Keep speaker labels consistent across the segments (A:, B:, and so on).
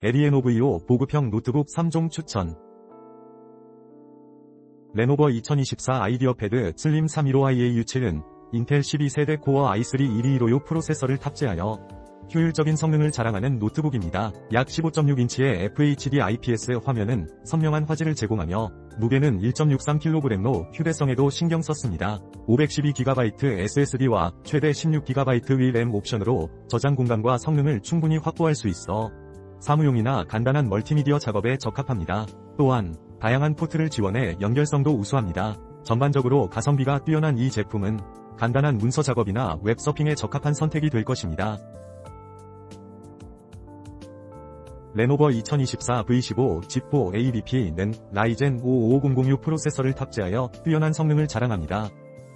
A: 에리에노브2호 보급형 노트북 3종 추천 레노버 2024 아이디어 패드 슬림 315IAU7은 인텔 12세대 코어 i3 12156 프로세서를 탑재하여 효율적인 성능을 자랑하는 노트북입니다. 약 15.6인치의 FHD IPS 화면은 선명한 화질을 제공하며 무게는 1.63kg로 휴대성에도 신경 썼습니다. 512GB SSD와 최대 16GB VRAM 옵션으로 저장 공간과 성능을 충분히 확보할 수 있어 사무용이나 간단한 멀티미디어 작업에 적합합니다. 또한 다양한 포트를 지원해 연결성도 우수합니다. 전반적으로 가성비가 뛰어난 이 제품은 간단한 문서 작업이나 웹서핑에 적합한 선택이 될 것입니다. 레노버 2024 V15 Z4 ABP는 라이젠 55006 프로세서를 탑재하여 뛰어난 성능을 자랑합니다.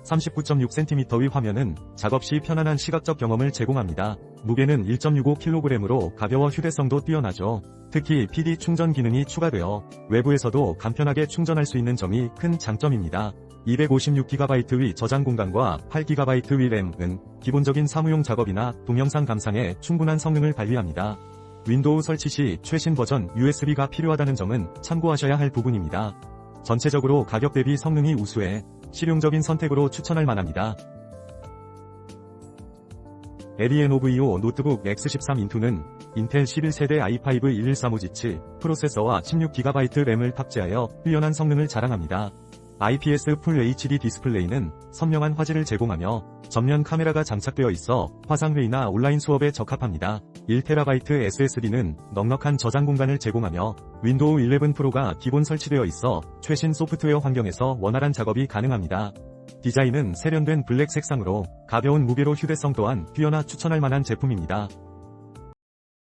A: 39.6cm의 화면은 작업 시 편안한 시각적 경험을 제공합니다. 무게는 1.65kg으로 가벼워 휴대성도 뛰어나죠. 특히 PD 충전 기능이 추가되어 외부에서도 간편하게 충전할 수 있는 점이 큰 장점입니다. 256GB의 저장 공간과 8GB VRAM은 기본적인 사무용 작업이나 동영상 감상에 충분한 성능을 발휘합니다. 윈도우 설치 시 최신 버전 USB가 필요하다는 점은 참고하셔야 할 부분입니다. 전체적으로 가격 대비 성능이 우수해 실용적인 선택으로 추천할 만합니다. 에리에노브2호 노트북 X13 인투는 인텔 11세대 i5 1135GH 프로세서와 16GB 램을 탑재하여 뛰어난 성능을 자랑합니다. IPS 풀 HD 디스플레이는 선명한 화질을 제공하며 전면 카메라가 장착되어 있어 화상회의나 온라인 수업에 적합합니다. 1TB SSD는 넉넉한 저장 공간을 제공하며 윈도우 11 프로가 기본 설치되어 있어 최신 소프트웨어 환경에서 원활한 작업이 가능합니다. 디자인은 세련된 블랙 색상으로 가벼운 무게로 휴대성 또한 뛰어나 추천할 만한 제품입니다.